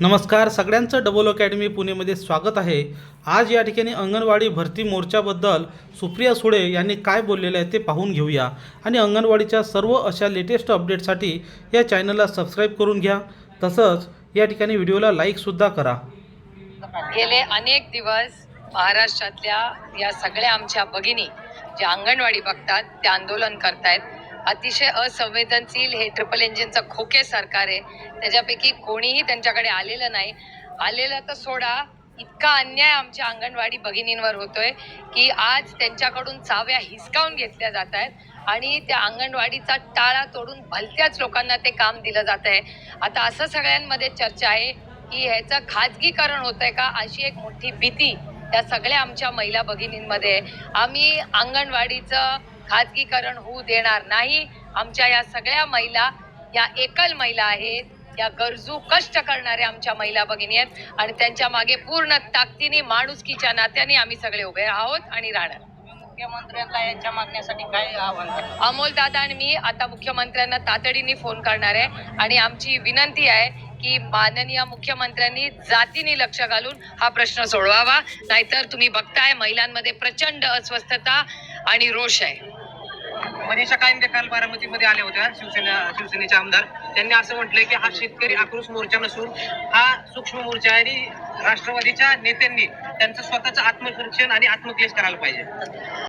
नमस्कार सगळ्यांचं double academy पुणेमध्ये स्वागत आहे. आज या ठिकाणी अंगणवाडी भरती मोर्चाबद्दल सुप्रिया सुळे यांनी काय बोललेलं आहे ते पाहून घेऊया. आणि अंगणवाडीच्या सर्व अशा लेटेस्ट अपडेटसाठी या चॅनलला सबस्क्राईब करून घ्या. तसंच या ठिकाणी व्हिडिओला लाईकसुद्धा करा. गेले अनेक दिवस महाराष्ट्रातल्या या सगळ्या आमच्या भगिनी ज्या अंगणवाडी बघतात त्या आंदोलन करतायत. अतिशय असंवेदनशील हे ट्रिपल इंजिनचं खोके सरकार आहे. त्याच्यापैकी कोणीही त्यांच्याकडे आलेलं नाही. आलेलं तर सोडा इतका अन्याय आमच्या अंगणवाडी भगिनींवर होतोय की आज त्यांच्याकडून चाव्या हिसकावून घेतल्या जात आहेत आणि त्या अंगणवाडीचा टाळा तोडून भलत्याच लोकांना ते काम दिलं जात आहे. आता असं सगळ्यांमध्ये चर्चा आहे की ह्याचं खाजगीकरण होत आहे का? अशी एक मोठी भीती त्या सगळ्या आमच्या महिला भगिनींमध्ये आम्ही अंगणवाडीचं खाजगीकरण होऊ देणार नाही. आमच्या या सगळ्या महिला या एकल महिला आहेत. या गरजू कष्ट करणाऱ्या आमच्या महिला भगिनी आहेत. आणि त्यांच्या मागे पूर्ण ताकदीने माणुसकीच्या नात्याने आम्ही सगळे उभे आहोत आणि राहणार. मुख्यमंत्र्यांना यांच्या मागण्यासाठी काय आव्हान? अमोल दादा आणि मी आता मुख्यमंत्र्यांना तातडीने फोन करणार आहे. आणि आमची विनंती आहे की माननीय मुख्यमंत्र्यांनी जातीने लक्ष घालून हा प्रश्न सोडवावा. नाहीतर तुम्ही बघताय महिलांमध्ये प्रचंड अस्वस्थता आणि रोष आहे. मनीषा कायंदे काल बारामतीमध्ये आल्या होत्या शिवसेना शिवसेनेचे आमदार. त्यांनी असं म्हटलंय की हा शेतकरी आक्रोश मोर्चा नसून हा सूक्ष्म मोर्चा आहे आणि राष्ट्रवादीच्या नेत्यांनी त्यांचं स्वतःचं आत्मपरीक्षण आणि आत्मक्लेश करायला पाहिजे.